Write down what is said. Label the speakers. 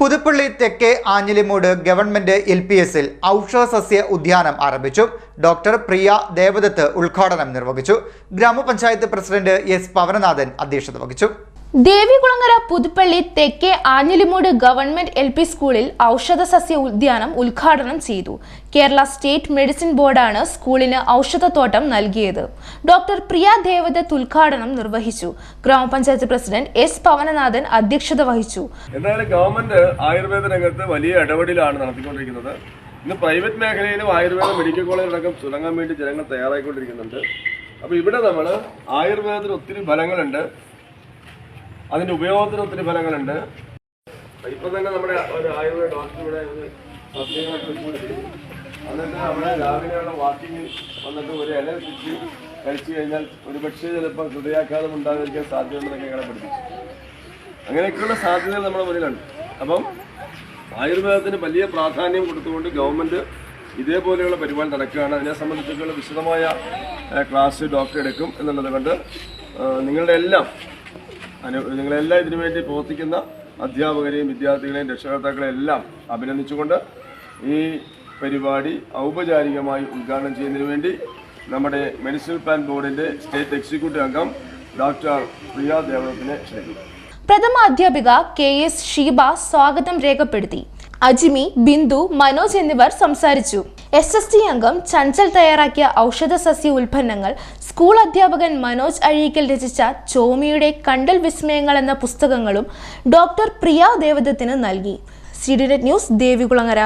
Speaker 1: പുതുപ്പള്ളി തെക്കേ Anjilimoodu government L P എസിൽ ഔഷധസസ്യ ഉദ്യാനം ആരംഭിച്ചു. ഡോക്ടർ പ്രിയ ദേവദത്ത് ഉദ്ഘാടനം നിർവഹിച്ചു. ഗ്രാമപഞ്ചായത്ത് പ്രസിഡന്റ് എസ് പവനനാഥൻ അധ്യക്ഷത വഹിച്ചു.
Speaker 2: ദേവികുളങ്ങര പുതുപ്പള്ളി തെക്കേ ആഞ്ഞിലിമൂട് ഗവൺമെന്റ് എൽ പി സ്കൂളിൽ ഔഷധ സസ്യ ഉദ്യാനം ഉദ്ഘാടനം ചെയ്തു. കേരള സ്റ്റേറ്റ് മെഡിസിൻ ബോർഡാണ് സ്കൂളിന് ഔഷധത്തോട്ടം നൽകിയത്. ഡോക്ടർ പ്രിയ ദേവദത്ത് ഉദ്ഘാടനം നിർവഹിച്ചു. ഗ്രാമപഞ്ചായത്ത് പ്രസിഡന്റ് എസ് പവനനാഥൻ അധ്യക്ഷത വഹിച്ചു.
Speaker 3: എന്തായാലും ഗവൺമെന്റ് ആയുർവേദ രംഗത്ത് വലിയ ഇടപെടലാണ് നടത്തിക്കൊണ്ടിരിക്കുന്നത്. ഇന്ന് പ്രൈവറ്റ് മേഖലയിലും ആയുർവേദ മെഡിക്കൽ കോളേജ് അടക്കം തുടങ്ങാൻ വേണ്ടി ജനങ്ങൾ തയ്യാറായിക്കൊണ്ടിരിക്കുന്നുണ്ട്. അപ്പൊ ഇവിടെ നമ്മൾ ആയുർവേദത്തിന് ഒത്തിരി ഫലങ്ങളുണ്ട്. അതിന്റെ ഉപയോഗത്തിന് ഒത്തിരി ഫലങ്ങളുണ്ട്. ഇപ്പൊ തന്നെ നമ്മുടെ ഒരു ആയുർവേദ ഡോക്ടർ ഇവിടെ. എന്നിട്ട് നമ്മുടെ രാവിലെയുള്ള വാക്കിങ് വന്നിട്ട് ഒരു ഇല ചുറ്റി കഴിച്ചു കഴിഞ്ഞാൽ ഒരുപക്ഷെ ചിലപ്പോൾ ഹൃദയാഘാതം ഉണ്ടാകാതിരിക്കാൻ സാധ്യതയുണ്ടെന്നൊക്കെ ഞങ്ങളെ പഠിപ്പിച്ചു. അങ്ങനെയൊക്കെയുള്ള സാധ്യതകൾ നമ്മുടെ മുന്നിലുണ്ട്. അപ്പം ആയുർവേദത്തിന് വലിയ പ്രാധാന്യം കൊടുത്തുകൊണ്ട് ഗവൺമെന്റ് ഇതേപോലെയുള്ള പരിപാടി നടക്കുകയാണ്. അതിനെ സംബന്ധിച്ചൊക്കെയുള്ള വിശദമായ ക്ലാസ് ഡോക്ടർ എടുക്കും എന്നുള്ളത് കൊണ്ട് നിങ്ങളുടെ എല്ലാം നിങ്ങളെല്ലാം ഇതിനു വേണ്ടി പ്രവർത്തിക്കുന്ന അധ്യാപകരെയും വിദ്യാർത്ഥികളെയും രക്ഷകർത്താക്കളെയും എല്ലാം അഭിനന്ദിച്ചുകൊണ്ട് ഈ പരിപാടി ഔപചാരികമായി ഉദ്ഘാടനം ചെയ്യുന്നതിന് വേണ്ടി നമ്മുടെ മെഡിസിനൽ പ്ലാൻ ബോർഡിന്റെ സ്റ്റേറ്റ് എക്സിക്യൂട്ടീവ് അംഗം ഡോക്ടർ പ്രിയ ദേവനത്തിനെ ക്ഷണിക്കുന്നു.
Speaker 2: പ്രഥമ അധ്യാപിക കെ എസ് ഷീബ സ്വാഗതം രേഖപ്പെടുത്തി. അജിമി ബിന്ദു മനോജ് എന്നിവർ സംസാരിച്ചു. എസ് എസ് ടി അംഗം ചഞ്ചൽ തയ്യാറാക്കിയ ഔഷധ സസ്യ ഉൽപ്പന്നങ്ങൾ സ്കൂൾ അധ്യാപകൻ മനോജ് അഴീക്കൽ രചിച്ച ചോമിയുടെ കണ്ടൽ വിസ്മയങ്ങൾ എന്ന പുസ്തകങ്ങളും ഡോക്ടർ പ്രിയ ദേവദത്തിന് നൽകി. C news Devikulangara.